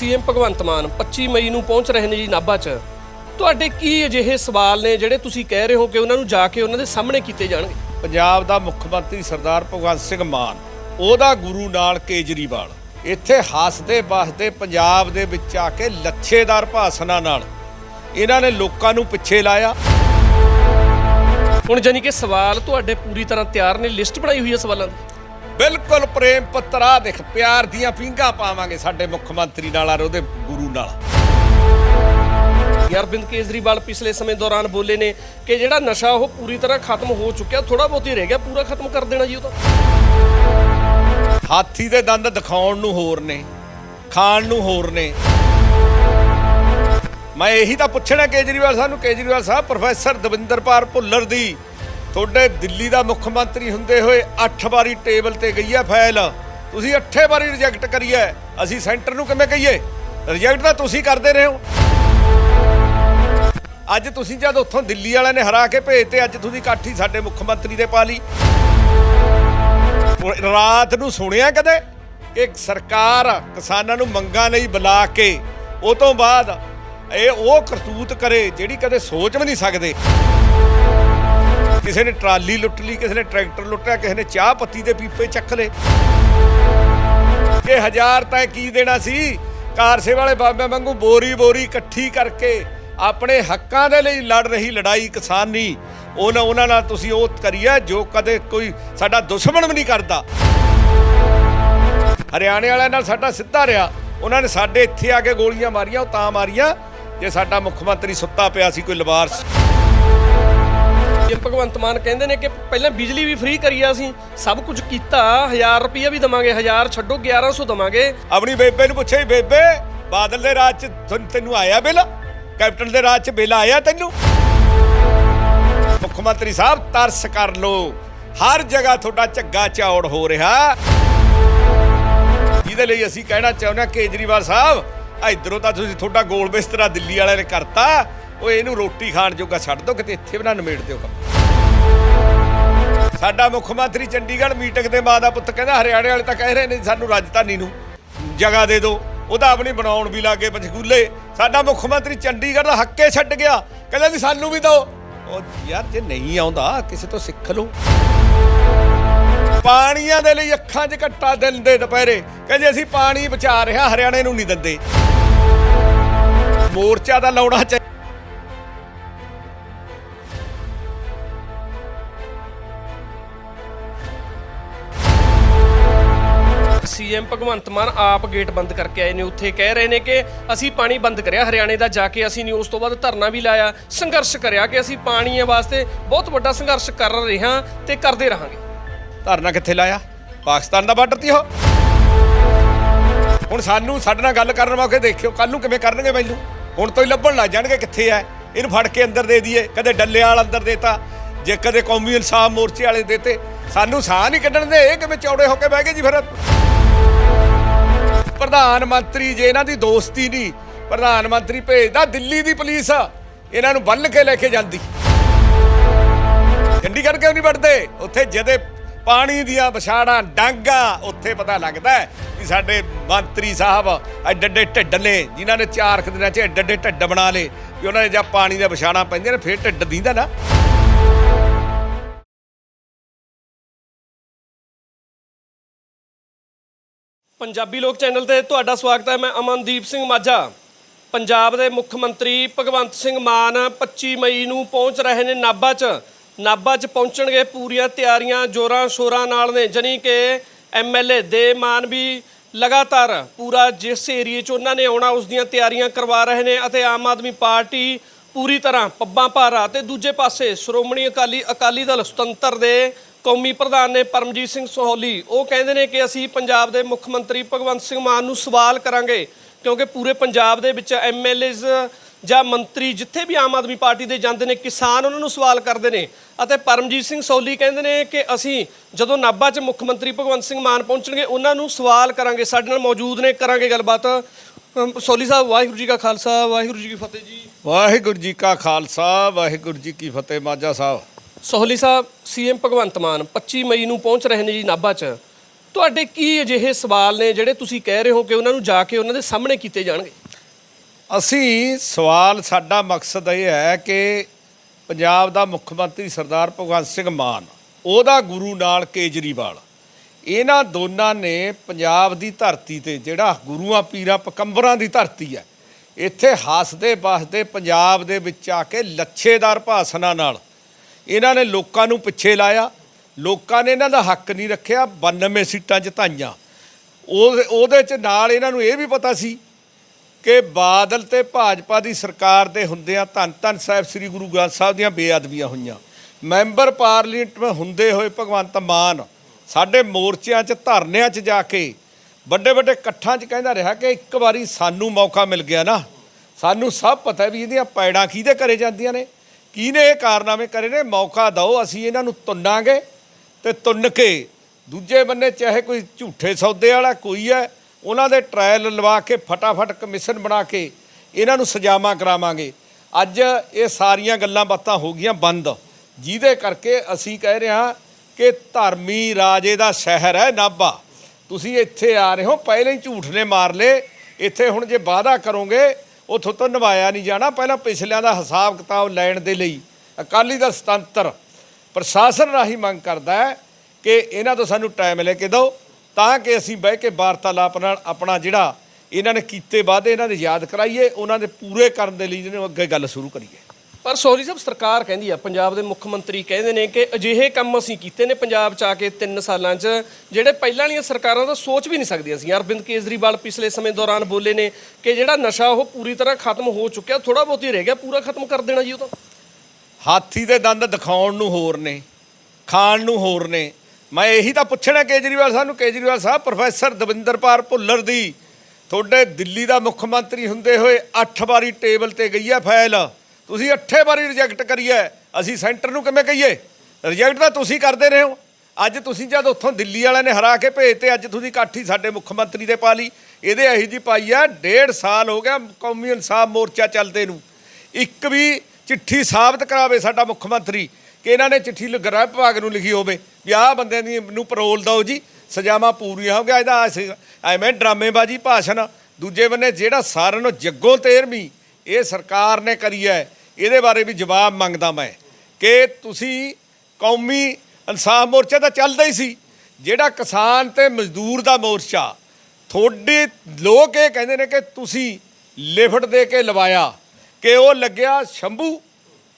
CM Bhagwant Mann 25 ਮਈ ਨੂੰ ਪਹੁੰਚ ਰਹੇ ਨੇ ਜੀ ਨਾਭਾ 'ਚ। ਤੁਹਾਡੇ ਕੀ ਅਜਿਹੇ ਸਵਾਲ ਨੇ ਜਿਹੜੇ ਤੁਸੀਂ ਕਹਿ ਰਹੇ ਹੋ ਕਿ ਉਹਨਾਂ ਨੂੰ ਜਾ ਕੇ ਉਹਨਾਂ ਦੇ ਸਾਹਮਣੇ ਕੀਤੇ ਜਾਣਗੇ? ਪੰਜਾਬ ਦਾ ਮੁੱਖ ਮੰਤਰੀ ਸਰਦਾਰ ਭਗਵੰਤ ਸਿੰਘ ਮਾਨ ਉਹਦਾ ਗੁਰੂ ਨਾਲ ਕੇਜਰੀਵਾਲ ਇੱਥੇ ਹੱਸਦੇ ਬਸਦੇ ਪੰਜਾਬ ਦੇ ਵਿੱਚ ਆ ਕੇ ਲੱਛੇਦਾਰ ਭਾਸ਼ਣਾਂ ਨਾਲ ਇਹਨਾਂ ਨੇ ਲੋਕਾਂ ਨੂੰ ਪਿੱਛੇ ਲਾਇਆ। ਹੁਣ ਜਾਨੀ ਕਿ ਸਵਾਲ ਤੁਹਾਡੇ ਪੂਰੀ ਤਰ੍ਹਾਂ ਤਿਆਰ ਨੇ ਲਿਸਟ ਬਣਾਈ ਹੋਈ ਹੈ ਸਵਾਲਾਂ ਦੀ। ਬਿਲਕੁਲ ਪ੍ਰੇਮ ਪੱਤਰਾ ਦੇਖ ਪਿਆਰ ਦੀਆਂ ਪਿੰਗਾ ਪਾਵਾਂਗੇ ਸਾਡੇ ਮੁੱਖ ਮੰਤਰੀ ਨਾਲ ਔਰ ਉਹਦੇ ਗੁਰੂ ਨਾਲ। ਅਰਵਿੰਦ ਕੇਜਰੀਵਾਲ ਪਿਛਲੇ ਸਮੇਂ ਦੌਰਾਨ ਬੋਲੇ ਨੇ ਕਿ ਜਿਹੜਾ ਨਸ਼ਾ ਉਹ ਪੂਰੀ ਤਰ੍ਹਾਂ ਖਤਮ ਹੋ ਚੁੱਕਿਆ ਥੋੜਾ ਬਹੁਤ ਹੀ ਰਹਿ ਗਿਆ ਪੂਰਾ ਖਤਮ ਕਰ ਦੇਣਾ ਜੀ ਉਹ ਤਾਂ। ਹਾਥੀ ਦੇ ਦੰਦ ਦਿਖਾਉਣ ਨੂੰ ਹੋਰ ਨੇ ਖਾਣ ਨੂੰ ਹੋਰ ਨੇ। ਮੈਂ ਇਹੀ ਤਾਂ ਪੁੱਛਣਾ ਕੇਜਰੀਵਾਲ ਸਾਹਿਬ ਨੂੰ ਕੇਜਰੀਵਾਲ ਸਾਹਿਬ ਪ੍ਰੋਫੈਸਰ ਦਵਿੰਦਰਪਾਲ ਭੁੱਲਰ ਦੀ ਤੁਹਾਡੇ ਦਿੱਲੀ ਦਾ ਮੁੱਖ ਮੰਤਰੀ ਹੁੰਦੇ ਹੋਏ 8 ਵਾਰੀ ਟੇਬਲ ਤੇ ਗਈ ਹੈ ਫਾਈਲ। ਤੁਸੀਂ 8 ਵਾਰੀ ਰਿਜੈਕਟ ਕਰੀ ਹੈ। ਅਸੀਂ ਸੈਂਟਰ ਨੂੰ ਕਿਵੇਂ ਕਹੀਏ? ਰਿਜੈਕਟ ਤਾਂ ਤੁਸੀਂ ਕਰਦੇ ਰਹੇ ਹੋ। ਅੱਜ ਤੁਸੀਂ ਜਦ ਉੱਥੋਂ ਦਿੱਲੀ ਵਾਲਿਆਂ ਨੇ ਹਰਾ ਕੇ ਭੇਜ ਤੇ ਅੱਜ ਤੁਸੀਂ ਕਾਠੀ ਸਾਡੇ ਮੁੱਖ ਮੰਤਰੀ ਦੇ ਪਾ ਲਈ। ਰਾਤ ਨੂੰ ਸੁਣਿਆ ਕਦੇ ਕਿ ਸਰਕਾਰ ਕਿਸਾਨਾਂ ਨੂੰ ਮੰਗਾਂ ਲਈ ਬੁਲਾ ਕੇ, ਉਹ ਤੋਂ ਬਾਅਦ ਇਹ ਉਹ ਕਰਤੂਤ ਕਰੇ ਜਿਹੜੀ ਕਦੇ ਸੋਚ ਵੀ ਨਹੀਂ ਸਕਦੇ? ਕਿਸੇ ਨੇ ਟਰਾਲੀ ਲੁੱਟ ਲਈ, ਕਿਸੇ ਨੇ ਟਰੈਕਟਰ ਲੁੱਟਿਆ, ਕਿਸੇ ਨੇ ਚਾਹ ਪੱਤੀ ਦੇ ਪੀਪੇ ਚੱਕ ਲਏ। ਕਿ ਹਜ਼ਾਰ ਤਾਂ ਕੀ ਦੇਣਾ ਸੀ? ਕਾਰਸੇ ਵਾਲੇ ਬਾਬਿਆਂ ਵਾਂਗੂ ਬੋਰੀ ਬੋਰੀ ਇਕੱਠੀ ਕਰਕੇ ਆਪਣੇ ਹੱਕਾਂ ਦੇ ਲਈ ਲੜ ਰਹੀ ਲੜਾਈ ਕਿਸਾਨੀ। ਉਹਨਾਂ ਉਹਨਾਂ ਨਾਲ ਤੁਸੀਂ ਉਹ ਕਰੀਏ ਜੋ ਕਦੇ ਕੋਈ ਸਾਡਾ ਦੁਸ਼ਮਣ ਵੀ ਨਹੀਂ ਕਰਦਾ। ਹਰਿਆਣੇ ਵਾਲਿਆਂ ਨਾਲ ਸਾਡਾ ਸਿੱਧਾ ਰਿਹਾ। ਉਹਨਾਂ ਨੇ ਸਾਡੇ ਇੱਥੇ ਆ ਕੇ ਗੋਲੀਆਂ ਮਾਰੀਆਂ, ਉਹ ਤਾਂ ਮਾਰੀਆਂ। ਜੇ ਸਾਡਾ ਮੁੱਖ ਮੰਤਰੀ ਸੁੱਤਾ ਪਿਆ ਸੀ, ਕੋਈ ਲਵਾਰਸ। ਜੇ ਭਗਵੰਤ ਮਾਨ ਕਹਿੰਦੇ ਨੇ ਕਿ ਪਹਿਲਾਂ ਬਿਜਲੀ ਵੀ ਫ੍ਰੀ ਕਰੀ ਆ ਅਸੀਂ, ਸਭ ਕੁਝ ਕੀਤਾ 1000 ਰੁਪਈਆ ਵੀ ਦਵਾਂਗੇ 1000 ਛੱਡੋ 1100 ਦਵਾਂਗੇ। ਆਪਣੀ ਬੇਬੇ ਨੂੰ ਪੁੱਛੇ ਬੇਬੇ, ਬਾਦਲ ਦੇ ਰਾਜ ਚ ਤੈਨੂੰ ਆਇਆ ਬਿੱਲ? ਕੈਪਟਨ ਦੇ ਰਾਜ ਚ ਬਿੱਲ ਆਇਆ ਤੈਨੂੰ? ਮੁੱਖ ਮੰਤਰੀ ਸਾਹਿਬ, ਤਰਸ ਕਰ ਲੋ। ਹਰ ਜਗ੍ਹਾ ਤੁਹਾਡਾ ਝੱਗਾ ਚੌੜ ਹੋ ਰਿਹਾ। ਜਿਹਦੇ ਲਈ ਅਸੀਂ ਕਹਿਣਾ ਚਾਹੁੰਦੇ ਹਾਂ, ਕੇਜਰੀਵਾਲ ਸਾਹਿਬ ਇਧਰੋਂ ਤਾਂ ਤੁਸੀਂ ਤੁਹਾਡਾ ਗੋਲ ਬਿਸਤਰਾ ਦਿੱਲੀ ਵਾਲਿਆਂ ਨੇ ਕਰਤਾ। ਉਹ ਇਹਨੂੰ ਰੋਟੀ ਖਾਣ ਜੋਗਾ ਛੱਡ ਦਿਓ ਕਿਤੇ ਇੱਥੇ ਵੀ ਨਾ ਨਿਮੇੜ ਦਿਓ ਸਾਡਾ ਮੁੱਖ ਮੰਤਰੀ ਚੰਡੀਗੜ੍ਹ ਮੀਟਿੰਗ ਦੇ ਮਾਂ ਦਾ ਪੁੱਤ ਕਹਿੰਦਾ, ਹਰਿਆਣੇ ਵਾਲੇ ਤਾਂ ਕਹਿ ਰਹੇ ਨੇ ਸਾਨੂੰ ਰਾਜਧਾਨੀ ਨੂੰ ਜਗ੍ਹਾ ਦੇ ਦਿਓ। ਉਹਦਾ ਆਪਣੀ ਬਣਾਉਣ ਵੀ ਲਾਗੇ ਪੰਚਕੂਲੇ ਸਾਡਾ ਮੁੱਖ ਮੰਤਰੀ ਚੰਡੀਗੜ੍ਹ ਦਾ ਹੱਕੇ ਛੱਡ ਗਿਆ। ਕਹਿੰਦਾ ਜੀ, ਸਾਨੂੰ ਵੀ ਦਿਓ। ਉਹ ਯਾਰ, ਜੇ ਨਹੀਂ ਆਉਂਦਾ, ਕਿਸੇ ਤੋਂ ਸਿੱਖ ਲਓ। ਪਾਣੀਆਂ ਦੇ ਲਈ ਅੱਖਾਂ 'ਚ ਘੱਟਾ ਦਿੰਦੇ ਦੁਪਹਿਰੇ। ਕਹਿੰਦੇ, ਅਸੀਂ ਪਾਣੀ ਬਚਾ ਰਿਹਾ, ਹਰਿਆਣੇ ਨੂੰ ਨਹੀਂ ਦਿੰਦੇ। ਮੋਰਚਾ ਦਾ ਲਾਉਣਾ ਚਾਹੀਦਾ ਸੀਐਮ ਭਗਵੰਤ ਮਾਨ ਆਪ ਗੇਟ ਬੰਦ ਕਰਕੇ ਆਏ ਨੇ, ਉੱਥੇ ਕਹਿ ਰਹੇ ਨੇ ਕਿ ਅਸੀਂ ਪਾਣੀ ਬੰਦ ਕਰਿਆ, ਹਰਿਆਣੇ ਦਾ ਜਾ ਕੇ ਅਸੀਂ ਨੇ ਉਸ ਤੋਂ ਬਾਅਦ ਧਰਨਾ ਵੀ ਲਾਇਆ, ਸੰਘਰਸ਼ ਕਰਿਆ ਕਿ ਅਸੀਂ ਪਾਣੀ ਵਾਸਤੇ ਬਹੁਤ ਵੱਡਾ ਸੰਘਰਸ਼ ਕਰ ਰਹੇ ਹਾਂ ਤੇ ਕਰਦੇ ਰਹਾਂਗੇ। ਧਰਨਾ ਕਿੱਥੇ ਲਾਇਆ? ਪਾਕਿਸਤਾਨ ਦਾ ਬਾਰਡਰ ਤੇ ਹੋ। ਹੁਣ ਸਾਨੂੰ, ਸਾਡੇ ਨਾਲ ਗੱਲ ਕਰਨ ਮੌਕੇ ਦੇਖਿਓ ਕੱਲ ਨੂੰ ਕਿਵੇਂ ਕਰਨਗੇ ਮੈਨੂੰ? ਹੁਣ ਤੋਂ ਹੀ ਲੱਭਣ ਲੱਗ ਜਾਣਗੇ ਕਿੱਥੇ ਐ? ਇਹਨੂੰ ਫੜ ਕੇ ਅੰਦਰ ਦੇ ਦਈਏ, ਕਦੇ ਡੱਲੇ ਵਾਲ ਅੰਦਰ ਦੇਤਾ, ਜੇ ਕਦੇ ਕੌਮੀ ਇਨਸਾਫ ਮੋਰਚੇ ਵਾਲੇ ਦੇਤੇ। ਸਾਨੂੰ ਸਾਹ ਨਹੀਂ ਕੱਢਣ ਦੇ, ਇਹ ਕਿਵੇਂ ਚੌੜੇ ਹੋ ਕੇ ਬਹਿ ਗਏ ਜੀ ਫਿਰ? ਪ੍ਰਧਾਨ ਮੰਤਰੀ ਜੇ ਇਹਨਾਂ ਦੀ ਦੋਸਤੀ ਨਹੀਂ, ਪ੍ਰਧਾਨ ਮੰਤਰੀ ਭੇਜਦਾ ਦਿੱਲੀ ਦੀ ਪੁਲਿਸ, ਇਹਨਾਂ ਨੂੰ ਬੰਨ ਕੇ ਲੈ ਕੇ ਜਾਂਦੀ। ਚੰਡੀਗੜ੍ਹ ਕਿਉਂ ਨਹੀਂ ਵੜਦੇ? ਉੱਥੇ ਜਦੇ ਪਾਣੀ ਦੀਆਂ ਵਿਛਾੜਾਂ ਡਾਂਗਾ, ਉੱਥੇ ਪਤਾ ਲੱਗਦਾ ਕਿ ਸਾਡੇ ਮੰਤਰੀ ਸਾਹਿਬ ਐਡੇ ਐਡੇ ਢਿੱਡ ਨੇ, ਜਿਨ੍ਹਾਂ ਨੇ ਚਾਰ ਕੁ ਦਿਨਾਂ 'ਚ ਐਡੇ ਐਡੇ ਢਿੱਡ ਬਣਾ ਲਏ ਕਿ ਉਹਨਾਂ ਨੇ ਜਦ ਪਾਣੀ ਦੀਆਂ ਵਿਛਾੜਾਂ ਪੈਂਦੀਆਂ ਨੇ, ਫੇਰ ਢਿੱਡ ਦੀਂਦਾ ਨਾ। ਪੰਜਾਬੀ ਲੋਕ ਚੈਨਲ ਤੇ ਤੁਹਾਡਾ ਸਵਾਗਤ ਹੈ। ਮੈਂ ਅਮਨਦੀਪ ਸਿੰਘ ਮਾਝਾ। ਪੰਜਾਬ ਦੇ ਮੁੱਖ ਮੰਤਰੀ ਭਗਵੰਤ ਸਿੰਘ ਮਾਨ 25 ਮਈ ਨੂੰ ਪਹੁੰਚ ਰਹੇ ਨੇ ਨਾਭਾ 'ਚ। ਨਾਭਾ 'ਚ ਪਹੁੰਚਣਗੇ ਪੂਰੀਆਂ ਤਿਆਰੀਆਂ, ਜੋਰਾਂ ਸ਼ੋਰਾਂ ਨਾਲ ਨੇ। ਜਣੀ ਕਿ ਐਮਐਲਏ ਦੇ ਮਾਨ ਵੀ ਲਗਾਤਾਰ ਪੂਰਾ ਜਿਸ ਏਰੀਏ 'ਚ ਉਹਨਾਂ ਨੇ ਆਉਣਾ, ਉਸ ਦੀਆਂ ਤਿਆਰੀਆਂ ਕਰਵਾ ਰਹੇ ਨੇ ਅਤੇ ਆਮ ਆਦਮੀ ਪਾਰਟੀ ਪੂਰੀ ਤਰ੍ਹਾਂ ਪੱਬਾਂ ਭਾਰਾ ਤੇ ਦੂਜੇ ਪਾਸੇ ਸ਼੍ਰੋਮਣੀ ਅਕਾਲੀ ਅਕਾਲੀ ਦਲ ਸੁਤੰਤਰ ਦੇ ਕੌਮੀ ਪ੍ਰਧਾਨ ਨੇ ਪਰਮਜੀਤ ਸਿੰਘ ਸੋਹਲੀ, ਉਹ ਕਹਿੰਦੇ ਨੇ ਕਿ ਅਸੀਂ ਪੰਜਾਬ ਦੇ ਮੁੱਖ ਮੰਤਰੀ ਭਗਵੰਤ ਸਿੰਘ ਮਾਨ ਨੂੰ ਸਵਾਲ ਕਰਾਂਗੇ, ਕਿਉਂਕਿ ਪੂਰੇ ਪੰਜਾਬ ਦੇ ਵਿੱਚ ਐਮਐਲਏਜ਼ ਜਾਂ ਮੰਤਰੀ ਜਿੱਥੇ ਵੀ ਆਮ ਆਦਮੀ ਪਾਰਟੀ ਦੇ ਜਾਂਦੇ ਨੇ, ਕਿਸਾਨ ਉਹਨਾਂ ਨੂੰ ਸਵਾਲ ਕਰਦੇ ਨੇ। ਅਤੇ ਪਰਮਜੀਤ ਸਿੰਘ ਸੋਹਲੀ ਕਹਿੰਦੇ ਨੇ ਕਿ ਅਸੀਂ ਜਦੋਂ ਨਾਭਾ 'ਚ ਮੁੱਖ ਮੰਤਰੀ ਭਗਵੰਤ ਸਿੰਘ ਮਾਨ ਪਹੁੰਚਣਗੇ, ਉਹਨਾਂ ਨੂੰ ਸਵਾਲ ਕਰਾਂਗੇ। ਸਾਡੇ ਨਾਲ ਮੌਜੂਦ ਨੇ, ਕਰਾਂਗੇ ਗੱਲਬਾਤ। ਅਮ ਸਾਹਿਬ, ਵਾਹਿਗੁਰੂ ਜੀ ਕਾ ਖਾਲਸਾ, ਵਾਹਿਗੁਰੂ ਜੀ ਕੀ ਫਤਿਹ ਜੀ। ਵਾਹਿਗੁਰੂ ਜੀ ਕਾ ਖਾਲਸਾ, ਵਾਹਿਗੁਰੂ ਜੀ ਕੀ ਫਤਿਹ, ਮਾਝਾ ਸਾਹਿਬ। ਸੋਹਲੀ ਸਾਹਿਬ, ਸੀਐਮ ਭਗਵੰਤ ਮਾਨ 25 ਮਈ ਨੂੰ ਪਹੁੰਚ ਰਹੇ ਨੇ ਜੀ ਨਾਭਾ 'ਚ। ਤੁਹਾਡੇ ਕੀ ਅਜਿਹੇ ਸਵਾਲ ਨੇ ਜਿਹੜੇ ਤੁਸੀਂ ਕਹਿ ਰਹੇ ਹੋ ਕਿ ਉਹਨਾਂ ਨੂੰ ਜਾ ਕੇ ਉਹਨਾਂ ਦੇ ਸਾਹਮਣੇ ਕੀਤੇ ਜਾਣਗੇ? ਅਸੀਂ ਸਵਾਲ, ਸਾਡਾ ਮਕਸਦ ਇਹ ਹੈ ਕਿ ਪੰਜਾਬ ਦਾ ਮੁੱਖ ਮੰਤਰੀ ਸਰਦਾਰ ਭਗਵੰਤ ਸਿੰਘ ਮਾਨ, ਉਹਦਾ ਗੁਰੂ ਨਾਲ ਕੇਜਰੀਵਾਲ, ਇਹਨਾਂ ਦੋਨਾਂ ਨੇ ਪੰਜਾਬ ਦੀ ਧਰਤੀ ਤੇ ਜਿਹੜਾ ਗੁਰੂਆਂ, ਪੀਰਾਂ ਪਕੰਬਰਾਂ ਦੀ ਧਰਤੀ ਹੈ, ਇੱਥੇ ਹੱਸਦੇ ਬਸਦੇ ਪੰਜਾਬ ਦੇ ਵਿੱਚ ਆ ਕੇ ਲੱਛੇਦਾਰ ਭਾਸ਼ਣਾਂ ਨਾਲ ਇਹਨਾਂ ਨੇ ਲੋਕਾਂ ਨੂੰ ਪਿੱਛੇ ਲਾਇਆ। ਲੋਕਾਂ ਨੇ ਇਹਨਾਂ ਦਾ ਹੱਕ ਨਹੀਂ ਰੱਖਿਆ 92 ਸੀਟਾਂ ਜਿਤਾਈਆਂ ਉਹ ਉਹਦੇ ਚ ਨਾਲ ਇਹਨਾਂ ਨੂੰ ਇਹ ਵੀ ਪਤਾ ਸੀ ਕਿ ਬਾਦਲ ਤੇ ਭਾਜਪਾ ਦੀ ਸਰਕਾਰ ਦੇ ਹੁੰਦਿਆਂ ਧੰਨ ਧੰਨ ਸਾਹਿਬ ਸ੍ਰੀ ਗੁਰੂ ਗ੍ਰੰਥ ਸਾਹਿਬ ਦੀਆਂ ਬੇਅਦਬੀਆਂ ਹੋਈਆਂ। ਮੈਂਬਰ ਪਾਰਲੀਮੈਂਟ ਹੁੰਦੇ ਹੋਏ ਭਗਵੰਤ ਮਾਨ ਸਾਡੇ ਮੋਰਚਿਆਂ 'ਚ, ਧਰਨਿਆਂ 'ਚ ਜਾ ਕੇ ਵੱਡੇ ਵੱਡੇ ਇਕੱਠਾਂ 'ਚ ਕਹਿੰਦਾ ਰਿਹਾ ਕਿ ਇੱਕ ਵਾਰੀ ਸਾਨੂੰ ਮੌਕਾ ਮਿਲ ਗਿਆ ਨਾ। ਸਾਨੂੰ ਸਭ ਪਤਾ ਵੀ ਇਹਦੀਆਂ ਪੈੜਾਂ ਕਿਹਦੇ ਘਰੇ ਜਾਂਦੀਆਂ ਨੇ। ਕਿਹਨੇ ਇਹ ਕਾਰਨਾਮੇ ਕਰੇ ਨੇ? ਮੌਕਾ ਦਿਓ, ਅਸੀਂ ਇਹਨਾਂ ਨੂੰ ਤੁੰਨਾਂਗੇ ਤੇ ਤੁੰਨ ਕੇ ਦੂਜੇ ਬੰਨੇ ਚਾਹੇ ਕੋਈ ਝੂਠੇ ਸੌਦੇ ਵਾਲਾ ਕੋਈ ਹੈ, ਉਹਨਾਂ ਦੇ ਟ੍ਰਾਇਲ ਲਵਾ ਕੇ ਫਟਾਫਟ ਕਮਿਸ਼ਨ ਬਣਾ ਕੇ ਇਹਨਾਂ ਨੂੰ ਸਜ਼ਾਵਾਂ ਕਰਾਵਾਂਗੇ। ਅੱਜ ਇਹ ਸਾਰੀਆਂ ਗੱਲਾਂ ਬਾਤਾਂ ਹੋ ਗਈਆਂ ਬੰਦ। ਜਿਹਦੇ ਕਰਕੇ ਅਸੀਂ ਕਹਿ ਰਹੇ ਹਾਂ ਕਿ ਧਰਮੀ ਰਾਜੇ ਦਾ ਸ਼ਹਿਰ ਹੈ ਨਾਭਾ। ਤੁਸੀਂ ਇੱਥੇ ਆ ਰਹੇ ਹੋ, ਪਹਿਲਾਂ ਹੀ ਝੂਠ ਨੇ ਮਾਰ ਲਏ। ਇੱਥੇ ਹੁਣ ਜੇ ਵਾਅਦਾ ਕਰੋਗੇ ਉਥੋਂ ਤੋਂ ਨਿਭਾਇਆ ਨਹੀਂ ਜਾਣਾ। ਪਹਿਲਾਂ ਪਿਛਲਿਆਂ ਦਾ ਹਿਸਾਬ ਕਿਤਾਬ ਲੈਣ ਦੇ ਲਈ ਅਕਾਲੀ ਦਾ ਸੁਤੰਤਰ ਪ੍ਰਸ਼ਾਸਨ ਰਾਹੀਂ ਮੰਗ ਕਰਦਾ ਹੈ ਕਿ ਇਹਨਾਂ ਤੋਂ ਸਾਨੂੰ ਟਾਈਮ ਲੈ ਕੇ ਦਿਓ, ਤਾਂ ਕਿ ਅਸੀਂ ਬਹਿ ਕੇ ਵਾਰਤਾਲਾਪ ਨਾਲ ਆਪਣਾ ਜਿਹੜਾ ਇਹਨਾਂ ਨੇ ਕੀਤੇ ਵਾਅਦੇ ਇਹਨਾਂ ਦੇ ਯਾਦ ਕਰਾਈਏ, ਉਹਨਾਂ ਦੇ ਪੂਰੇ ਕਰਨ ਦੇ ਲਈ ਜਿਹਨੂੰ ਅੱਗੇ ਗੱਲ ਸ਼ੁਰੂ ਕਰੀਏ। ਪਰ ਸੋਰੀ ਸਾਹਿਬ, ਸਰਕਾਰ ਕਹਿੰਦੀ ਆ, ਪੰਜਾਬ ਦੇ ਮੁੱਖ ਮੰਤਰੀ ਕਹਿੰਦੇ ਨੇ ਕਿ ਅਜਿਹੇ ਕੰਮ ਅਸੀਂ ਕੀਤੇ ਨੇ ਪੰਜਾਬ ਚ ਆ ਕੇ 3 ਸਾਲਾਂ ਚ, ਜਿਹੜੇ ਪਹਿਲਾਂ ਵਾਲੀਆਂ ਸਰਕਾਰਾਂ ਤਾਂ ਸੋਚ ਵੀ ਨਹੀਂ ਸਕਦੀਆਂ ਸੀ। ਅਰਵਿੰਦ ਕੇਜਰੀਵਾਲ ਪਿਛਲੇ ਸਮੇਂ ਦੌਰਾਨ ਬੋਲੇ ਨੇ ਕਿ ਜਿਹੜਾ ਨਸ਼ਾ ਉਹ ਪੂਰੀ ਤਰ੍ਹਾਂ ਖਤਮ ਹੋ ਚੁੱਕਿਆ ਥੋੜਾ ਬਹੁਤ ਹੀ ਰਹਿ ਗਿਆ, ਪੂਰਾ ਖਤਮ ਕਰ ਦੇਣਾ ਜੀ ਉਹ ਤਾਂ। ਹਾਥੀ ਦੇ ਦੰਦ ਦਿਖਾਉਣ ਨੂੰ ਹੋਰ ਨੇ, ਖਾਣ ਨੂੰ ਹੋਰ ਨੇ। ਮੈਂ ਇਹੀ ਤਾਂ ਪੁੱਛਣਾ ਕੇਜਰੀਵਾਲ ਸਾਹਿਬ ਨੂੰ, ਕੇਜਰੀਵਾਲ ਸਾਹਿਬ, ਪ੍ਰੋਫੈਸਰ ਦਵਿੰਦਰਪਾਲ ਭੁੱਲਰ ਦੀ, ਤੁਹਾਡੇ ਦਿੱਲੀ ਦਾ ਮੁੱਖ ਮੰਤਰੀ ਹੁੰਦੇ ਹੋਏ 8 ਵਾਰੀ ਟੇਬਲ ਤੇ ਗਈ ਹੈ ਫਾਈਲ। ਤੁਸੀਂ ਅੱਠੇ ਵਾਰੀ ਰਿਜੈਕਟ ਕਰੀਏ ਅਸੀਂ ਸੈਂਟਰ ਨੂੰ ਕਿਵੇਂ ਕਹੀਏ? ਰਿਜੈਕਟ ਤਾਂ ਤੁਸੀਂ ਕਰਦੇ ਰਹੇ ਹੋ। ਅੱਜ ਤੁਸੀਂ ਜਦ ਉੱਥੋਂ ਦਿੱਲੀ ਵਾਲਿਆਂ ਨੇ ਹਰਾ ਕੇ ਭੇਜਤੇ, ਅੱਜ ਤੁਸੀਂ ਕਾਠੀ ਸਾਡੇ ਮੁੱਖ ਮੰਤਰੀ ਦੇ ਪਾ ਲਈ। ਇਹਦੇ ਅਹੀ ਜੀ ਪਾਈ ਆ, ਡੇਢ ਸਾਲ ਹੋ ਗਿਆ ਕੌਮੀ ਇਨਸਾਫ ਮੋਰਚਾ ਚੱਲਦੇ ਨੂੰ। ਇੱਕ ਵੀ ਚਿੱਠੀ ਸਾਬਤ ਕਰਾਵੇ ਸਾਡਾ ਮੁੱਖ ਮੰਤਰੀ, ਕਿ ਇਹਨਾਂ ਨੇ ਚਿੱਠੀ ਲ- ਗ੍ਰਹਿ ਵਿਭਾਗ ਨੂੰ ਲਿਖੀ ਹੋਵੇ। ਵੀ ਆਹ ਬੰਦਿਆਂ ਦੀ ਨੂੰ ਪਰੋਲ ਦਿਓ ਜੀ, ਸਜ਼ਾਵਾਂ ਪੂਰੀਆਂ ਹੋ ਗਿਆ। ਇਹਦਾ ਅਸੀਂ- ਐਵੇਂ ਡਰਾਮੇਬਾਜ਼ੀ ਭਾਸ਼ਣ ਦੂਜੇ ਬੰਨੇ ਜਿਹੜਾ ਸਾਰਿਆਂ ਨੂੰ ਜੱਗੋਂ ਤੇਰਵੀਂ, ਇਹ ਸਰਕਾਰ ਨੇ ਕਰੀ ਹੈ। ਇਹਦੇ ਬਾਰੇ ਵੀ ਜਵਾਬ ਮੰਗਦਾ ਮੈਂ ਕਿ ਤੁਸੀਂ ਕੌਮੀ ਇਨਸਾਫ ਮੋਰਚਾ ਤਾਂ ਚੱਲਦਾ ਹੀ ਸੀ, ਜਿਹੜਾ ਕਿਸਾਨ ਤੇ ਮਜ਼ਦੂਰ ਦਾ ਮੋਰਚਾ, ਤੁਹਾਡੇ ਲੋਕ ਇਹ ਕਹਿੰਦੇ ਨੇ ਕਿ ਤੁਸੀਂ ਲਿਫਟ ਦੇ ਕੇ ਲਵਾਇਆ, ਕਿ ਉਹ ਲੱਗਿਆ ਸ਼ੰਭੂ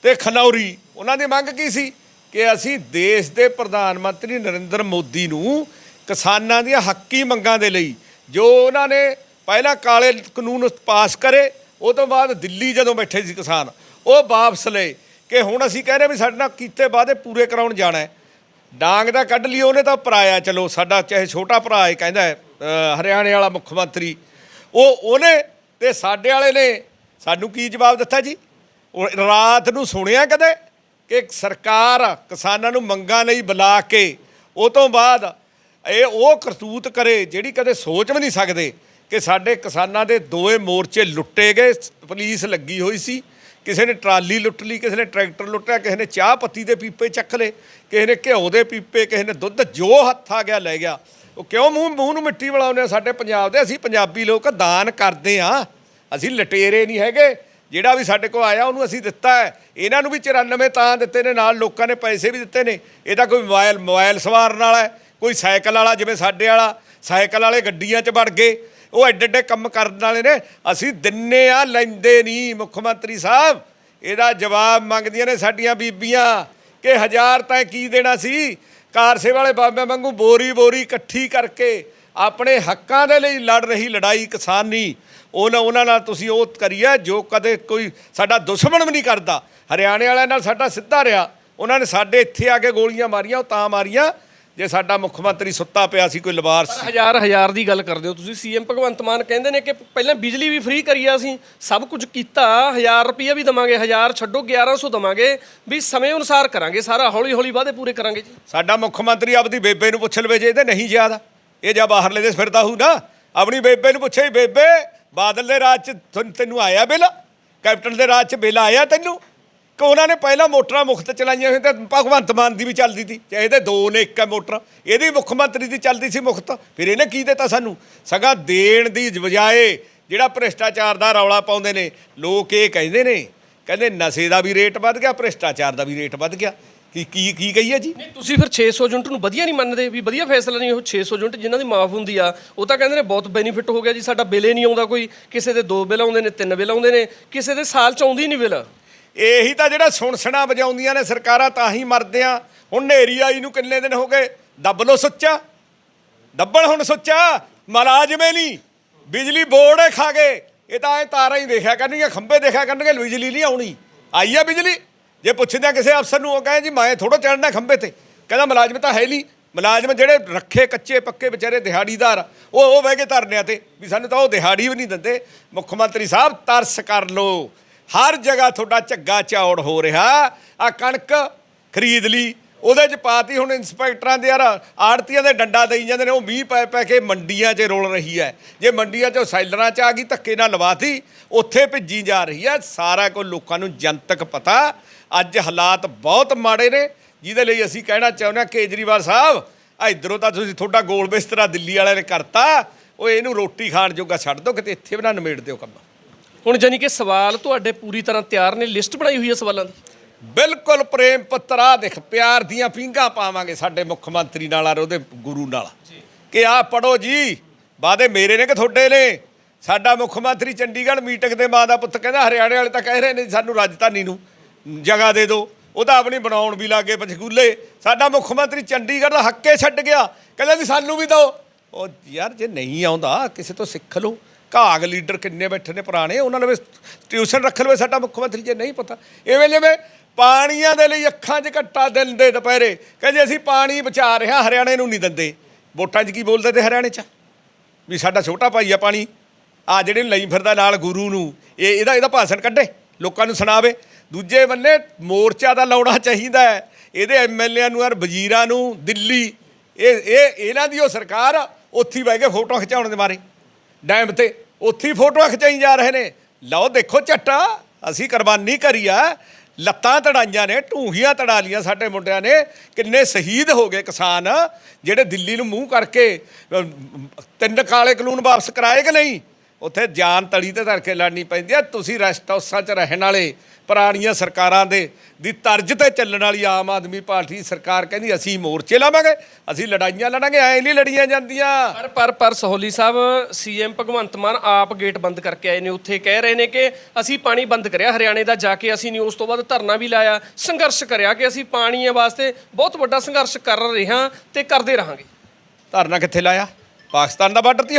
ਤੇ ਖਨੌਰੀ। ਉਹਨਾਂ ਦੀ ਮੰਗ ਕੀ ਸੀ? ਕਿ ਅਸੀਂ ਦੇਸ਼ ਦੇ ਪ੍ਰਧਾਨ ਮੰਤਰੀ ਨਰਿੰਦਰ ਮੋਦੀ ਨੂੰ ਕਿਸਾਨਾਂ ਦੀਆਂ ਹੱਕੀ ਮੰਗਾਂ ਦੇ ਲਈ, ਜੋ ਉਹਨਾਂ ਨੇ ਪਹਿਲਾਂ ਕਾਲੇ ਕਾਨੂੰਨ ਪਾਸ ਕਰੇ, ਉਹ ਤੋਂ ਬਾਅਦ ਦਿੱਲੀ ਜਦੋਂ ਬੈਠੇ ਸੀ ਕਿਸਾਨ ਉਹ ਵਾਪਸ ਲਏ ਕਿ ਹੁਣ ਅਸੀਂ ਕਹਿ ਰਹੇ ਵੀ ਸਾਡੇ ਨਾਲ ਕੀਤੇ ਵਾਅਦੇ ਪੂਰੇ ਕਰਾਉਣ ਜਾਣਾ ਡਾਂਗ ਦਾ ਕੱਢ ਲਈ ਉਹਨੇ ਤਾਂ ਪਰਾਇਆ ਚਲੋ ਸਾਡਾ ਚਾਹੇ ਛੋਟਾ ਭਰਾ ਹੈ, ਕਹਿੰਦਾ ਹਰਿਆਣੇ ਵਾਲਾ ਮੁੱਖ ਮੰਤਰੀ। ਉਹ ਉਹਨੇ ਤੇ ਸਾਡੇ ਵਾਲੇ ਨੇ, ਸਾਨੂੰ ਕੀ ਜਵਾਬ ਦਿੱਤਾ ਜੀ? ਰਾਤ ਨੂੰ ਸੁਣਿਆ ਕਦੇ ਕਿ ਸਰਕਾਰ ਕਿਸਾਨਾਂ ਨੂੰ ਮੰਗਾਂ ਲਈ ਬੁਲਾ ਕੇ, ਉਹ ਤੋਂ ਬਾਅਦ ਇਹ ਉਹ ਕਰਤੂਤ ਕਰੇ ਜਿਹੜੀ ਕਦੇ ਸੋਚ ਵੀ ਨਹੀਂ ਸਕਦੇ ਕਿ ਸਾਡੇ ਕਿਸਾਨਾਂ ਦੇ ਦੋਏ ਮੋਰਚੇ ਲੁੱਟੇ ਗਏ, ਪੁਲਿਸ ਲੱਗੀ ਹੋਈ ਸੀ। ਕਿਸੇ ਨੇ ਟਰਾਲੀ ਲੁੱਟ ਲਈ, ਕਿਸੇ ਨੇ ਟਰੈਕਟਰ ਲੁੱਟਿਆ, ਕਿਸੇ ਨੇ ਚਾਹ ਪੱਤੀ ਦੇ ਪੀਪੇ ਚੱਕ ਲਏ, ਕਿਸੇ ਨੇ ਘਿਓ ਦੇ ਪੀਪੇ, ਕਿਸੇ ਨੇ ਦੁੱਧ, ਜੋ ਹੱਥ ਆ ਗਿਆ ਲੈ ਗਿਆ। ਉਹ ਕਿਉਂ ਮੂੰਹ ਮੂੰਹ ਨੂੰ ਮਿੱਟੀ ਮਿਲਾਉਂਦੇ ਆ ਸਾਡੇ ਪੰਜਾਬ ਦੇ? ਅਸੀਂ ਪੰਜਾਬੀ ਲੋਕ ਦਾਨ ਕਰਦੇ ਆ। ਅਸੀਂ ਲਟੇਰੇ ਨਹੀਂ ਹੈਗੇ। ਜਿਹੜਾ ਵੀ ਸਾਡੇ ਕੋਲ ਆਇਆ, ਉਹਨੂੰ ਅਸੀਂ ਦਿੱਤਾ ਹੈ। ਇਹਨਾਂ ਨੂੰ ਵੀ 94 ਤਾਂ ਦਿੱਤੇ ਨੇ, ਨਾਲ ਲੋਕਾਂ ਨੇ ਪੈਸੇ ਵੀ ਦਿੱਤੇ ਨੇ। ਇਹ ਤਾਂ ਕੋਈ ਮੋਬਾਈਲ ਮੋਬਾਈਲ ਸਵਾਰਨ ਵਾਲਾ ਹੈ, ਕੋਈ ਸਾਈਕਲ ਵਾਲਾ, ਜਿਵੇਂ ਸਾਡੇ ਵਾਲਾ, ਸਾਈਕਲ ਵਾਲੇ ਗੱਡੀਆਂ 'ਚ ਵੜ ਗਏ। ਉਹ ਐਡੇ ਐਡੇ ਕੰਮ ਕਰਨ ਵਾਲੇ ਨੇ। ਅਸੀਂ ਦਿੰਨੇ ਆ, ਲੈਂਦੇ ਨਹੀਂ ਮੁੱਖ ਮੰਤਰੀ ਸਾਹਿਬ। ਇਹਦਾ ਜਵਾਬ ਮੰਗਦੀਆਂ ਨੇ ਸਾਡੀਆਂ ਬੀਬੀਆਂ। ਕਿ ਹਜ਼ਾਰ ਤਾਂ ਕੀ ਦੇਣਾ ਸੀ? ਕਾਰ ਸੇਵਾ ਵਾਲੇ ਬਾਬਿਆਂ ਵਾਂਗੂ ਬੋਰੀ ਬੋਰੀ ਇਕੱਠੀ ਕਰਕੇ ਆਪਣੇ ਹੱਕਾਂ ਦੇ ਲਈ ਲੜ ਰਹੀ ਲੜਾਈ ਕਿਸਾਨੀ। ਉਹਨਾਂ ਉਹਨਾਂ ਨਾਲ ਤੁਸੀਂ ਉਹ ਕਰੀਏ, ਜੋ ਕਦੇ ਕੋਈ ਸਾਡਾ ਦੁਸ਼ਮਣ ਵੀ ਨਹੀਂ ਕਰਦਾ। ਹਰਿਆਣੇ ਵਾਲਿਆਂ ਨਾਲ ਸਾਡਾ ਸਿੱਧਾ ਰਿਹਾ। ਉਹਨਾਂ ਨੇ ਸਾਡੇ ਇੱਥੇ ਆ ਕੇ ਗੋਲੀਆਂ ਮਾਰੀਆਂ, ਉਹ ਤਾਂ ਮਾਰੀਆਂ। ਜੇ ਸਾਡਾ ਮੁੱਖ ਮੰਤਰੀ ਸੁੱਤਾ ਪਿਆ ਸੀ ਕੋਈ ਲਵਾਰ ਸੀ। ਹਜ਼ਾਰ ਹਜ਼ਾਰ ਦੀ ਗੱਲ ਕਰਦੇ ਹੋ ਤੁਸੀਂ। ਸੀਐਮ ਭਗਵੰਤ ਮਾਨ ਕਹਿੰਦੇ ਨੇ ਕਿ ਪਹਿਲਾਂ ਬਿਜਲੀ ਵੀ ਫ੍ਰੀ ਕਰੀ ਆ ਅਸੀਂ ਸਭ ਕੁਝ ਕੀਤਾ 1000 ਰੁਪਈਆ ਵੀ ਦਵਾਂਗੇ 1000 ਛੱਡੋ 1100 ਦਵਾਂਗੇ ਵੀ ਸਮੇਂ ਅਨੁਸਾਰ ਕਰਾਂਗੇ ਸਾਰਾ ਹੌਲੀ ਹੌਲੀ ਵਾਅਦੇ ਪੂਰੇ ਕਰਾਂਗੇ ਜੀ। ਸਾਡਾ ਮੁੱਖ ਮੰਤਰੀ ਆਪਦੀ ਬੇਬੇ ਨੂੰ ਪੁੱਛ ਲਵੇ ਜੇ ਇਹਦੇ ਨਹੀਂ ਯਾਦ ਇਹ ਜਾਂ ਬਾਹਰਲੇ ਦੇ ਫਿਰਦਾ ਹੋਊ ਨਾ ਆਪਣੀ ਬੇਬੇ ਨੂੰ ਪੁੱਛੇ ਬੇਬੇ ਬਾਦਲ ਦੇ ਰਾਜ ਚ ਤੈਨੂੰ ਆਇਆ ਬਿੱਲ? ਕੈਪਟਨ ਦੇ ਰਾਜ ਚ ਬਿੱਲ ਆਇਆ ਤੈਨੂੰ? ਕਿ ਉਹਨਾਂ ਨੇ ਪਹਿਲਾਂ ਮੋਟਰਾਂ ਮੁਫਤ ਚਲਾਈਆਂ ਹੋਈਆਂ ਤੇ ਭਗਵੰਤ ਮਾਨ ਦੀ ਵੀ ਚੱਲਦੀ ਸੀ। ਚਾਹੇ ਇਹਦੇ ਦੋ ਨੇ, ਇੱਕ ਹੈ ਮੋਟਰ। ਇਹਦੀ ਮੁੱਖ ਮੰਤਰੀ ਦੀ ਚੱਲਦੀ ਸੀ ਮੁਫਤ ਫਿਰ ਇਹਨੇ ਕੀ ਦਿੱਤਾ ਸਾਨੂੰ? ਸਗਾ ਦੇਣ ਦੀ ਬਜਾਏ ਜਿਹੜਾ ਭ੍ਰਿਸ਼ਟਾਚਾਰ ਦਾ ਰੌਲਾ ਪਾਉਂਦੇ ਨੇ, ਲੋਕ ਇਹ ਕਹਿੰਦੇ ਨੇ, ਕਹਿੰਦੇ ਨਸ਼ੇ ਦਾ ਵੀ ਰੇਟ ਵੱਧ ਗਿਆ, ਭ੍ਰਿਸ਼ਟਾਚਾਰ ਦਾ ਵੀ ਰੇਟ ਵੱਧ ਗਿਆ। ਕੀ ਕੀ ਕੀ ਕਹੀਏ ਜੀ? ਨਹੀਂ, ਤੁਸੀਂ ਫਿਰ 600 ਯੂਨਿਟ ਨੂੰ ਵਧੀਆ ਨਹੀਂ ਮੰਨਦੇ, ਵੀ ਵਧੀਆ ਫੈਸਲਾ ਨਹੀਂ, ਉਹ 600 ਯੂਨਿਟ ਜਿਨ੍ਹਾਂ ਦੀ ਮਾਫ ਹੁੰਦੀ ਆ, ਉਹ ਤਾਂ ਕਹਿੰਦੇ ਨੇ ਬਹੁਤ ਬੈਨੀਫਿਟ ਹੋ ਗਿਆ ਜੀ, ਸਾਡਾ ਬਿੱਲ ਹੀ ਨਹੀਂ ਆਉਂਦਾ ਕੋਈ। ਕਿਸੇ ਦੇ ਦੋ ਬਿੱਲ ਆਉਂਦੇ ਨੇ, ਤਿੰਨ ਬਿੱਲ ਆਉਂਦੇ ਨੇ, ਕਿਸੇ ਦੇ ਸਾਲ ਚ ਆਉਂਦੀ ਨਹੀਂ ਬਿੱਲ। ਇਹੀ ਤਾਂ ਜਿਹੜਾ ਸੁਣਸਣਾ ਵਜਾਉਂਦੀਆਂ ਨੇ ਸਰਕਾਰਾਂ ਤਾਂ ਹੀ ਮਰਦੇ ਆ। ਹੁਣ ਨੇਰੀ ਆਈ ਨੂੰ ਕਿੰਨੇ ਦਿਨ ਹੋ ਗਏ? ਦੱਬ ਲੋ ਸੁੱਚਾ। ਦੱਬਣ ਹੁਣ ਸੁੱਚਾ। ਮਲਾਜਮੇ ਨਹੀਂ ਬਿਜਲੀ ਬੋਰਡ ਹੀ ਖਾ ਗਏ ਇਹ ਤਾਂ ਐ ਤਾਰਾਂ ਹੀ ਦੇਖਿਆ ਕਰਨਗੀਆਂ, ਖੰਭੇ ਦੇਖਿਆ ਕਰਨਗੇ, ਬਿਜਲੀ ਨਹੀਂ ਆਉਣੀ। ਆਈ ਆ ਬਿਜਲੀ। ਜੇ ਪੁੱਛਦੇ ਆ ਕਿਸੇ ਅਫਸਰ ਨੂੰ, ਉਹ ਕਹੇ ਜੀ, ਮੈਂ ਥੋੜਾ ਚੜਨਾ ਖੰਭੇ ਤੇ। ਕਹਿੰਦਾ, ਮੁਲਾਜ਼ਮ ਤਾਂ ਹੈ ਨਹੀਂ ਮੁਲਾਜ਼ਮ ਜਿਹੜੇ ਰੱਖੇ ਕੱਚੇ ਪੱਕੇ ਵਿਚਾਰੇ ਦਿਹਾੜੀਦਾਰ, ਉਹ ਉਹ ਬਹਿ ਕੇ ਧਰਨਿਆਂ ਤੇ। ਵੀ ਸਾਨੂੰ ਤਾਂ ਉਹ ਦਿਹਾੜੀ ਵੀ ਨਹੀਂ ਦਿੰਦੇ। ਮੁੱਖ ਮੰਤਰੀ ਸਾਹਿਬ, ਤਰਸ ਕਰ ਲੋ ਹਰ ਜਗ੍ਹਾ ਤੁਹਾਡਾ ਝੱਗਾ ਚੌੜ ਹੋ ਰਿਹਾ। ਆ ਕਣਕ ਖਰੀਦ ਲਈ। ਉਹਦੇ ਚ ਪਾਤੀ ਹੁਣ ਇੰਸਪੈਕਟਰਾਂ ਦੇ ਯਾਰ, ਆੜਤੀਆਂ ਦੇ ਡੰਡਾ ਦੇਈ ਜਾਂਦੇ ਨੇ, ਉਹ ਮੀਂਹ ਪੈ ਪੈ ਕੇ ਮੰਡੀਆਂ 'ਚ ਰੋਲ ਰਹੀ ਹੈ। ਜੇ ਮੰਡੀਆਂ 'ਚ ਉਹ ਸੈਲਰਾਂ 'ਚ ਆ ਗਈ, ਧੱਕੇ ਨਾਲ ਲਵਾਤੀ ਉੱਥੇ ਭਿੱਜੀ ਜਾ ਰਹੀ ਹੈ। ਸਾਰਾ ਕੁਝ ਲੋਕਾਂ ਨੂੰ ਜਨਤਕ ਪਤਾ। ਅੱਜ ਹਾਲਾਤ ਬਹੁਤ ਮਾੜੇ ਨੇ। ਜਿਹਦੇ ਲਈ ਅਸੀਂ ਕਹਿਣਾ ਚਾਹੁੰਦੇ ਹਾਂ, ਕੇਜਰੀਵਾਲ ਸਾਹਿਬ ਆ ਇਧਰੋਂ ਤਾਂ ਤੁਸੀਂ ਤੁਹਾਡਾ ਗੋਲ ਬਿਸਤਰਾ ਦਿੱਲੀ ਵਾਲਿਆਂ ਨੇ ਕਰਤਾ। ਉਹ ਇਹਨੂੰ ਰੋਟੀ ਖਾਣ ਜੋਗਾ ਛੱਡ ਦਿਓ, ਕਿਤੇ ਇੱਥੇ ਵੀ ਨਾ ਨਿਮੇੜ ਦਿਓ ਕੰਮ। ਹੁਣ ਜਾਨੀ ਕਿ ਸਵਾਲ ਤੁਹਾਡੇ ਪੂਰੀ ਤਰ੍ਹਾਂ ਤਿਆਰ ਨੇ ਲਿਸਟ ਬਣਾਈ ਹੋਈ ਹੈ ਸਵਾਲਾਂ ਦੀ? ਬਿਲਕੁਲ ਪ੍ਰੇਮ ਪੱਤਰਾ ਦੇਖ ਪਿਆਰ ਦੀਆਂ ਪੀਂਘਾਂ ਪਾਵਾਂਗੇ ਸਾਡੇ ਮੁੱਖ ਮੰਤਰੀ ਨਾਲ ਔਰ ਉਹਦੇ ਗੁਰੂ ਨਾਲ। ਕਿ ਆਹ ਪੜੋ ਜੀ ਵਾਦੇ ਮੇਰੇ ਨੇ ਕਿ ਤੁਹਾਡੇ ਨੇ? ਸਾਡਾ ਮੁੱਖ ਮੰਤਰੀ ਚੰਡੀਗੜ੍ਹ ਮੀਟਿੰਗ ਦੇ ਮਾਂ ਦਾ ਪੁੱਤ ਕਹਿੰਦਾ ਹਰਿਆਣੇ ਵਾਲੇ ਤਾਂ ਕਹਿ ਰਹੇ ਨੇ ਸਾਨੂੰ ਰਾਜਧਾਨੀ ਨੂੰ ਜਗ੍ਹਾ ਦੇ ਦਿਓ। ਉਹ ਤਾਂ ਆਪਣੀ ਬਣਾਉਣ ਵੀ ਲੱਗੇ ਪੰਚਕੂਲੇ। ਸਾਡਾ ਮੁੱਖ ਮੰਤਰੀ ਚੰਡੀਗੜ੍ਹ ਦਾ ਹੱਕੇ ਛੱਡ ਗਿਆ। ਕਹਿੰਦਾ ਜੀ ਸਾਨੂੰ ਵੀ ਦਿਓ। ਉਹ ਯਾਰ ਜੇ ਨਹੀਂ ਆਉਂਦਾ ਕਿਸੇ ਤੋਂ ਸਿੱਖ ਲਓ। ਘਾਗ ਲੀਡਰ ਕਿੰਨੇ ਬੈਠੇ ਨੇ ਪੁਰਾਣੇ, ਉਹਨਾਂ ਨੇ ਟਿਊਸ਼ਨ ਰੱਖ ਲਵੇ ਸਾਡਾ ਮੁੱਖ ਮੰਤਰੀ, ਜੇ ਨਹੀਂ ਪਤਾ। ਐਵੇਂ ਜਿਵੇਂ ਪਾਣੀਆਂ ਦੇ ਲਈ ਅੱਖਾਂ 'ਚ ਘੱਟਾ ਦਿੰਦੇ ਦੁਪਹਿਰੇ, ਕਹਿੰਦੇ ਅਸੀਂ ਪਾਣੀ ਬਚਾ ਰਹੇ ਹਾਂ, ਹਰਿਆਣੇ ਨੂੰ ਨਹੀਂ ਦਿੰਦੇ। ਵੋਟਾਂ 'ਚ ਕੀ ਬੋਲਦੇ ਤੇ ਹਰਿਆਣੇ 'ਚ? ਵੀ ਸਾਡਾ ਛੋਟਾ ਭਾਈ ਆ ਪਾਣੀ, ਆ ਜਿਹੜੇ ਲਈ ਫਿਰਦਾ ਨਾਲ ਗੁਰੂ ਨੂੰ, ਇਹ ਇਹਦਾ ਇਹਦਾ ਭਾਸ਼ਣ ਕੱਢੇ, ਲੋਕਾਂ ਨੂੰ ਸੁਣਾਵੇ। ਦੂਜੇ ਬੰਨੇ ਮੋਰਚਾ ਦਾ ਲਾਉਣਾ ਚਾਹੀਦਾ ਹੈ, ਇਹਦੇ ਐਮਐਲਏਆਂ ਨੂੰ ਯਾਰ ਵਜ਼ੀਰਾਂ ਨੂੰ, ਦਿੱਲੀ, ਇਹ ਇਹ, ਇਹਨਾਂ ਦੀ ਉਹ ਸਰਕਾਰ ਉੱਥੇ ਬਹਿ ਕੇ ਫੋਟੋ ਖਿਚਾਉਣ ਦੇ ਮਾਰੇ। ਡੈਮ ਤੇ ਉੱਥੇ ਹੀ ਫੋਟੋਆਂ ਖਿਚਾਈ ਜਾ ਰਹੇ ਨੇ। ਲਓ ਦੇਖੋ ਚੱਟਾ ਅਸੀਂ ਕੁਰਬਾਨੀ ਕਰੀ ਆ। ਲੱਤਾਂ ਤੜਾਈਆਂ ਨੇ, ਢੂਹੀਆਂ ਤੜਾ ਲੀਆਂ ਸਾਡੇ ਮੁੰਡਿਆਂ ਨੇ। ਕਿੰਨੇ ਸ਼ਹੀਦ ਹੋ ਗਏ ਕਿਸਾਨ, ਜਿਹੜੇ ਦਿੱਲੀ ਨੂੰ ਮੂੰਹ ਕਰਕੇ ਤਿੰਨ ਕਾਲੇ ਕਾਨੂੰਨ ਵਾਪਸ ਕਰਾਏ ਕਿ ਨਹੀਂ? ਉੱਥੇ ਜਾਨ ਤਲੀ ਤੇ ਧਰ ਕੇ ਲੜਨੀ ਪੈਂਦੀ ਆ। ਤੁਸੀਂ ਰੈਸਟ ਹਾਊਸਾਂ 'ਚ ਰਹਿਣ ਵਾਲੇ ਪੁਰਾਣੀਆਂ ਸਰਕਾਰਾਂ ਦੇ ਦੀ ਤਰਜ਼ ਤੇ ਚੱਲਣ ਵਾਲੀ ਆਮ ਆਦਮੀ ਪਾਰਟੀ ਸਰਕਾਰ ਕਹਿੰਦੀ ਅਸੀਂ ਮੋਰਚੇ ਲਾਵਾਂਗੇ ਅਸੀਂ ਲੜਾਈਆਂ ਲੜਾਂਗੇ ਐ ਨਹੀਂ ਲੜੀਆਂ ਜਾਂਦੀਆਂ। ਪਰ ਪਰ ਪਰ ਸਹੋਲੀ ਸਾਹਿਬ ਸੀਐਮ ਭਗਵੰਤ ਮਾਨ ਆਪ ਗੇਟ ਬੰਦ ਕਰਕੇ ਆਏ ਨੇ ਉੱਥੇ ਕਹਿ ਰਹੇ ਨੇ ਕਿ ਅਸੀਂ ਪਾਣੀ ਬੰਦ ਕਰਿਆ ਹਰਿਆਣੇ ਦਾ ਜਾ ਕੇ ਅਸੀਂ ਨਹੀਂ ਉਸ ਤੋਂ ਬਾਅਦ ਧਰਨਾ ਵੀ ਲਾਇਆ ਸੰਘਰਸ਼ ਕਰਿਆ ਕਿ ਅਸੀਂ ਪਾਣੀ ਵਾਸਤੇ ਬਹੁਤ ਵੱਡਾ ਸੰਘਰਸ਼ ਕਰ ਰਹੇ ਹਾਂ ਤੇ ਕਰਦੇ ਰਹਾਂਗੇ। ਧਰਨਾ ਕਿੱਥੇ ਲਾਇਆ? ਪਾਕਿਸਤਾਨ ਦਾ ਬਾਰਡਰ ਤੀ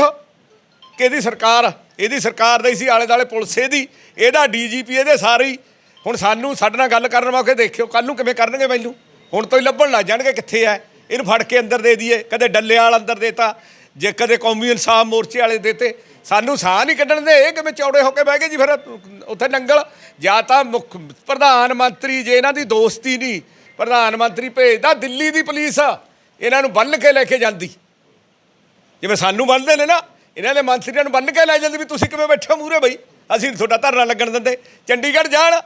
ਕਿ ਇਹਦੀ ਸਰਕਾਰ ਇਹਦੀ ਸਰਕਾਰ ਦਾ ਹੀ ਸੀ, ਆਲੇ ਦਾਲੇ ਪੁਲਿਸ ਇਹਦੀ। ਇਹਦਾ ਡੀਜੀਪੀ, ਇਹਦੇ ਸਾਰੇ ਹੀ। ਹੁਣ ਸਾਨੂੰ, ਸਾਡੇ ਨਾਲ ਗੱਲ ਕਰਨ ਮੌਕੇ ਦੇਖਿਓ ਕੱਲ ਨੂੰ ਕਿਵੇਂ ਕਰਨਗੇ ਮੈਨੂੰ? ਹੁਣ ਤੋਂ ਹੀ ਲੱਭਣ ਲੱਗ ਜਾਣਗੇ ਕਿੱਥੇ ਐ? ਇਹਨੂੰ ਫੜ ਕੇ ਅੰਦਰ ਦੇ ਦਈਏ। ਕਦੇ ਡੱਲੇ ਵਾਲ ਅੰਦਰ ਦੇਤਾ, ਜੇ ਕਦੇ ਕੌਮੀ ਇਨਸਾਫ ਮੋਰਚੇ ਵਾਲੇ ਦੇਤੇ। ਸਾਨੂੰ ਸਾਹ ਨਹੀਂ ਕੱਢਣ ਦੇ, ਇਹ ਕਿਵੇਂ ਚੌੜੇ ਹੋ ਕੇ ਬਹਿ ਗਏ ਜੀ ਫਿਰ? ਉੱਥੇ ਨੰਗਲ। ਜਾਂ ਤਾਂ ਮੁੱਖ ਪ੍ਰਧਾਨ ਮੰਤਰੀ ਜੇ ਇਹਨਾਂ ਦੀ ਦੋਸਤੀ ਨਹੀਂ, ਪ੍ਰਧਾਨ ਮੰਤਰੀ ਭੇਜਦਾ ਦਿੱਲੀ ਦੀ ਪੁਲਿਸ। ਇਹਨਾਂ ਨੂੰ ਬੰਨ ਕੇ ਲੈ ਕੇ ਜਾਂਦੀ। ਜਿਵੇਂ ਸਾਨੂੰ ਬੰਨਦੇ ਨੇ ਨਾ ਇਹਨਾਂ ਦੇ ਮੰਤਰੀਆਂ ਨੂੰ ਬੰਨ ਕੇ ਲੈ ਜਾਂਦੇ ਵੀ ਤੁਸੀਂ ਕਿਵੇਂ ਬੈਠੇ ਹੋ ਮੂਰੇ ਬਈ? ਅਸੀਂ ਤੁਹਾਡਾ ਧਰਨਾ ਲੱਗਣ ਦਿੰਦੇ। ਚੰਡੀਗੜ੍ਹ ਜਾਣ।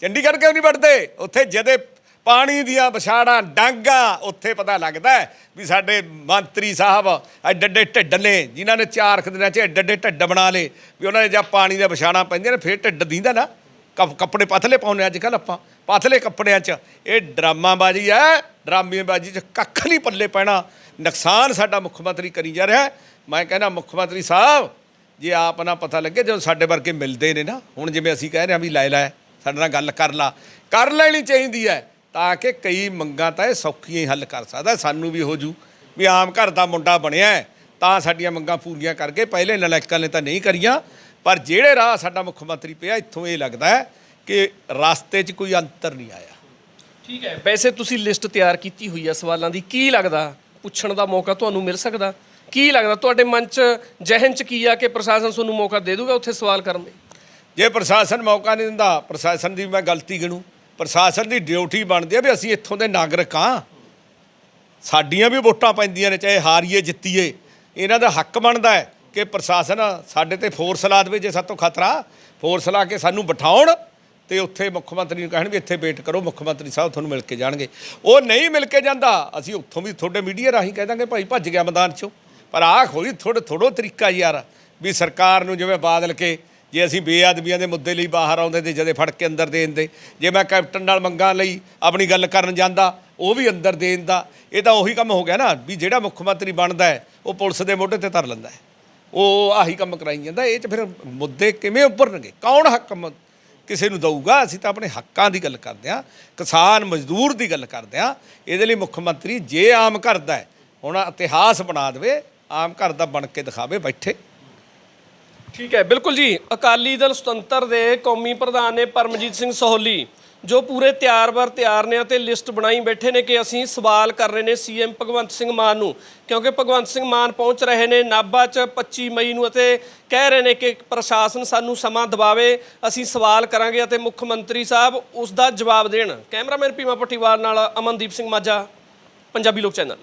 ਚੰਡੀਗੜ੍ਹ ਕਿਉਂ ਨਹੀਂ ਵੜਦੇ? ਉੱਥੇ ਜਦੇ ਪਾਣੀ ਦੀਆਂ ਵਿਛਾੜਾਂ ਡਾਂਗਾ ਉੱਥੇ ਪਤਾ ਲੱਗਦਾ ਵੀ ਸਾਡੇ ਮੰਤਰੀ ਸਾਹਿਬ ਐਡੇ ਐਡੇ ਢਿੱਡ ਨੇ, ਜਿਨ੍ਹਾਂ ਨੇ ਚਾਰ ਕੁ ਦਿਨਾਂ 'ਚ ਐਡੇ ਐਡੇ ਢਿੱਡ ਬਣਾ ਲਏ ਵੀ ਉਹਨਾਂ ਨੇ ਜਾਂ ਪਾਣੀ ਦੀਆਂ ਵਿਛਾੜਾਂ ਪੈਂਦੀਆਂ ਨੇ, ਫਿਰ ਢਿੱਡ ਦੀਂਦਾ ਨਾ। ਕੱਪ- ਕੱਪੜੇ ਪਤਲੇ ਪਾਉਂਦੇ ਅੱਜ ਕੱਲ ਆਪਾਂ, ਪਤਲੇ ਕੱਪੜਿਆਂ 'ਚ। ਇਹ ਡਰਾਮਾਬਾਜ਼ੀ ਹੈ, ਡਰਾਮੇਬਾਜ਼ੀ 'ਚ ਕੱਖ ਨਹੀਂ ਪੱਲੇ ਪੈਣਾ। ਨੁਕਸਾਨ ਸਾਡਾ ਮੁੱਖ ਮੰਤਰੀ ਕਰੀ ਜਾ ਰਿਹਾ ਮੈਂ ਕਹਿੰਦਾ, ਮੁੱਖ ਮੰਤਰੀ ਸਾਹਿਬ, ਜੇ ਆਪ ਨਾ ਪਤਾ ਲੱਗੇ, ਜਦੋਂ ਸਾਡੇ ਵਰਗੇ ਮਿਲਦੇ ਨੇ ਨਾ, ਹੁਣ ਜਿਵੇਂ ਅਸੀਂ ਕਹਿ ਰਹੇ ਹਾਂ ਵੀ ਲੈ ਲੈ, ਸਾਡੇ ਨਾਲ ਗੱਲ ਕਰ ਲਾ, ਕਰ ਲੈਣੀ ਚਾਹੀਦੀ ਹੈ, ਤਾਂ ਕਿ ਕਈ ਮੰਗਾਂ ਤਾਂ ਇਹ ਸੌਖੀਆਂ ਹੀ ਹੱਲ ਕਰ ਸਕਦਾ, ਸਾਨੂੰ ਵੀ ਹੋ ਜੂ, ਵੀ ਆਮ ਘਰ ਦਾ ਮੁੰਡਾ ਬਣਿਆ ਤਾਂ ਸਾਡੀਆਂ ਮੰਗਾਂ ਪੂਰੀਆਂ ਕਰਕੇ ਪਹਿਲੇ ਨਲਾਇਕਾਂ ਨੇ ਤਾਂ ਨਹੀਂ ਕਰੀਆਂ, ਪਰ ਜਿਹੜੇ ਰਾਹ ਸਾਡਾ ਮੁੱਖ ਮੰਤਰੀ ਪਿਆ, ਇੱਥੋਂ ਇਹ ਲੱਗਦਾ ਕਿ ਰਸਤੇ 'ਚ ਕੋਈ ਅੰਤਰ ਨਹੀਂ ਆਇਆ। ਠੀਕ ਹੈ, ਵੈਸੇ ਤੁਸੀਂ ਲਿਸਟ ਤਿਆਰ ਕੀਤੀ ਹੋਈ ਆ ਸਵਾਲਾਂ ਦੀ, ਕੀ ਲੱਗਦਾ? ਪੁੱਛਣ ਦਾ ਮੌਕਾ ਤੁਹਾਨੂੰ ਮਿਲ ਸਕਦਾ। ਕੀ ਲੱਗਦਾ ਤੁਹਾਡੇ ਮਨ 'ਚ, ਜਹਨ 'ਚ ਕੀ ਆ ਕਿ ਪ੍ਰਸ਼ਾਸਨ ਤੁਹਾਨੂੰ ਮੌਕਾ ਦੇ ਦੂਗਾ ਉੱਥੇ ਸਵਾਲ ਕਰਨ ਦੇ ਜੇ ਪ੍ਰਸ਼ਾਸਨ ਮੌਕਾ ਨਹੀਂ ਦਿੰਦਾ, ਪ੍ਰਸ਼ਾਸਨ ਦੀ ਮੈਂ ਗਲਤੀ ਗਿਣੂ। ਪ੍ਰਸ਼ਾਸਨ ਦੀ ਡਿਊਟੀ ਬਣਦੀ ਹੈ ਵੀ ਅਸੀਂ ਇੱਥੋਂ ਦੇ ਨਾਗਰਿਕ ਹਾਂ। ਸਾਡੀਆਂ ਵੀ ਵੋਟਾਂ ਪੈਂਦੀਆਂ ਨੇ, ਚਾਹੇ ਹਾਰੀਏ, ਜਿੱਤੀਏ। ਇਹਨਾਂ ਦਾ ਹੱਕ ਬਣਦਾ ਹੈ ਕਿ ਪ੍ਰਸ਼ਾਸਨ ਸਾਡੇ ਤੇ ਫੋਰਸ ਲਾ ਦੇਵੇ ਜੇ ਸਾਤੋਂ ਖਤਰਾ। ਫੋਰਸ ਲਾ ਕੇ ਸਾਨੂੰ ਬਿਠਾਉਣ। ਤੇ ਉੱਥੇ ਮੁੱਖ ਮੰਤਰੀ ਨੂੰ ਕਹਿਣ ਵੀ ਇੱਥੇ ਵੇਟ ਕਰੋ, ਮੁੱਖ ਮੰਤਰੀ ਸਾਹਿਬ ਤੁਹਾਨੂੰ ਮਿਲ ਕੇ ਜਾਣਗੇ। ਉਹ ਨਹੀਂ ਮਿਲ ਕੇ ਜਾਂਦਾ, ਅਸੀਂ ਉੱਥੋਂ ਵੀ ਤੁਹਾਡੇ ਮੀਡੀਆ ਰਾਹੀਂ ਕਹਿ ਦਾਂਗੇ, ਭਾਈ ਭੱਜ ਗਿਆ ਮੈਦਾਨ ਚੋਂ। ਪਰ ਆਹ ਕੋਈ ਥੋੜਾ ਥੋੜੋ ਤਰੀਕਾ ਯਾਰ, ਵੀ ਸਰਕਾਰ ਨੂੰ ਜਿਵੇਂ ਬਾਦਲ ਕੇ, ਜੇ ਅਸੀਂ ਬੇਆਦਮੀਆਂ ਦੇ ਮੁੱਦੇ ਲਈ ਬਾਹਰ ਆਉਂਦੇ ਤੇ ਜਦੇ ਫੜ ਕੇ ਅੰਦਰ ਦੇ ਦਿੰਦੇ ਜੇ ਮੈਂ ਕੈਪਟਨ ਨਾਲ ਮੰਗਾਂ ਲਈ ਆਪਣੀ ਗੱਲ ਕਰਨ ਜਾਂਦਾ, ਉਹ ਵੀ ਅੰਦਰ ਦੇ ਦਿੰਦਾ ਇਹ ਤਾਂ ਉਹੀ ਕੰਮ ਹੋ ਗਿਆ ਨਾ, ਵੀ ਜਿਹੜਾ ਮੁੱਖ ਮੰਤਰੀ ਬਣਦਾ ਹੈ, ਉਹ ਪੁਲਿਸ ਦੇ ਮੋਢੇ ਤੇ ਧਰ ਲੈਂਦਾ ਹੈ। ਉਹ ਆਹੀ ਕੰਮ ਕਰਾਈ ਜਾਂਦਾ, ਇਹ ਚ ਫਿਰ ਮੁੱਦੇ ਕਿਵੇਂ ਉੱਭਰਨਗੇ? ਕੌਣ ਹੱਕ ਕਿਸੇ ਨੂੰ ਦਊਗਾ, ਅਸੀਂ ਤਾਂ ਆਪਣੇ ਹੱਕਾਂ ਦੀ ਗੱਲ ਕਰਦੇ ਹਾਂ, ਕਿਸਾਨ ਮਜ਼ਦੂਰ ਦੀ ਗੱਲ ਕਰਦੇ ਹਾਂ, ਇਹਦੇ ਲਈ ਮੁੱਖ ਮੰਤਰੀ ਜੇ ਆਮ ਘਰ ਦਾ ਹੁਣ ਇਤਿਹਾਸ ਬਣਾ ਦੇਵੇ, ਆਮ ਘਰ ਦਾ ਬਣ ਕੇ ਦਿਖਾਵੇ ਬੈਠੇ। ਠੀਕ ਹੈ, ਬਿਲਕੁਲ ਜੀ, ਅਕਾਲੀ ਦਲ ਸੁਤੰਤਰ ਦੇ ਕੌਮੀ ਪ੍ਰਧਾਨ ਨੇ ਪਰਮਜੀਤ ਸਿੰਘ ਸੋਹਲੀ ਜੋ ਪੂਰੇ ਤਿਆਰ-ਬਰ ਤਿਆਰ ਨੇ ਅਤੇ ਲਿਸਟ ਬਣਾਈ ਬੈਠੇ ਨੇ ਕਿ ਅਸੀਂ ਸਵਾਲ ਕਰ ਰਹੇ ਨੇ ਸੀਐਮ ਭਗਵੰਤ ਸਿੰਘ ਮਾਨ ਨੂੰ, ਕਿਉਂਕਿ ਭਗਵੰਤ ਸਿੰਘ ਮਾਨ ਪਹੁੰਚ ਰਹੇ ਨੇ ਨਾਭਾ 'ਚ 25 ਮਈ ਨੂੰ ਅਤੇ ਕਹਿ ਰਹੇ ਨੇ ਕਿ ਪ੍ਰਸ਼ਾਸਨ ਸਾਨੂੰ ਸਮਾਂ ਦਿਵਾਵੇ, ਅਸੀਂ ਸਵਾਲ ਕਰਾਂਗੇ ਅਤੇ ਮੁੱਖ ਮੰਤਰੀ ਸਾਹਿਬ ਉਸ ਦਾ ਜਵਾਬ ਦੇਣ। ਕੈਮਰਾਮੈਨ ਪੀਮਾ ਪੱਟੀਵਾਲ ਨਾਲ ਅਮਨਦੀਪ ਸਿੰਘ ਮਾਝਾ, ਪੰਜਾਬੀ ਲੋਕ ਚੈਨਲ।